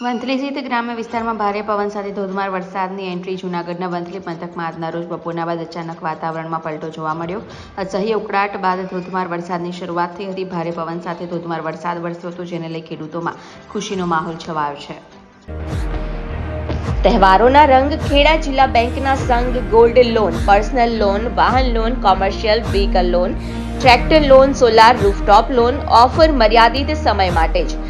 વંથલી સહિત ગ્રામ્ય વિસ્તારમાં ભારે પવન સાથે ધોધમાર વરસાદની એન્ટ્રી. જૂનાગઢના વંથલી પંથકમાં આજના રોજ બપોરના બાદ અચાનક વાતાવરણમાં પલટો જોવા મળ્યો. અસહ્ય ઉકળાટ બાદ ધોધમાર વરસાદની શરૂઆત થઈ હતી. ભારે પવન સાથે ધોધમાર વરસાદ વરસ્યો હતો, જેને લઈ ખેડૂતોમાં ખુશીનો માહોલ છવાયો છે. તહેવારોના રંગ ખેડા જિલ્લા બેંકના સંઘ ગોલ્ડ લોન, પર્સનલ લોન, વાહન loan, commercial vehicle loan, tractor loan, solar rooftop loan, offer મર્યાદિત સમય માટે જ.